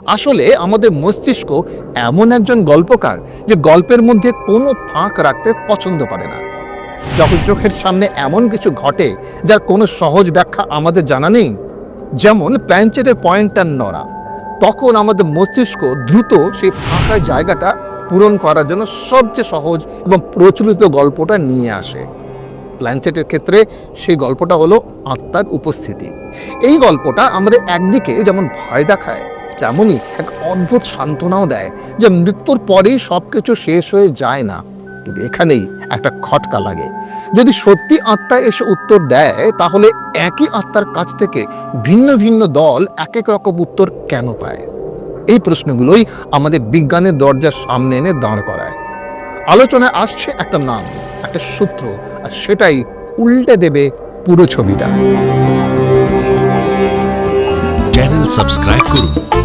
আসলে আমাদের মস্তিষ্ক এমন একজন গল্পকার যে গল্পের মধ্যে কোনো ফাঁক রাখতে পছন্দ করে না। যখন চোখের সামনে এমন কিছু ঘটে যার কোনো সহজ ব্যাখ্যা আমাদের জানা নেই, যেমন প্যাঞ্চেটের পয়েন্টার নড়া, তখন আমাদের মস্তিষ্ক দ্রুত সেই ফাঁকা জায়গাটা পূরণ করার জন্য সবচেয়ে সহজ এবং প্রচলিত গল্পটা নিয়ে আসে। প্ল্যানচেটের ক্ষেত্রে সেই গল্পটা হলো আত্মার উপস্থিতি। এই গল্পটা আমাদের একদিকে যেমন ভয় দেখায় তেমনই এক অদ্ভুত সান্ত্বনাও দেয় যে মৃত্যুর পরেই সব কিছু শেষ হয়ে যায় না। কিন্তু এখানেই একটা খটকা লাগে। যদি সত্যি আত্মা এসে উত্তর দেয়, তাহলে একই আত্মার কাছ থেকে ভিন্ন ভিন্ন দল এক এক রকম উত্তর কেন পায়? এই প্রশ্নগুলোই আমাদের বিজ্ঞানের দরজার সামনে এনে দাঁড় করায়। আলোচনায় আসছে একটা নাম, একটা সূত্র, আর সেটাই উল্টে দেবে পুরো ছবিটা। চ্যানেল সাবস্ক্রাইব করুন।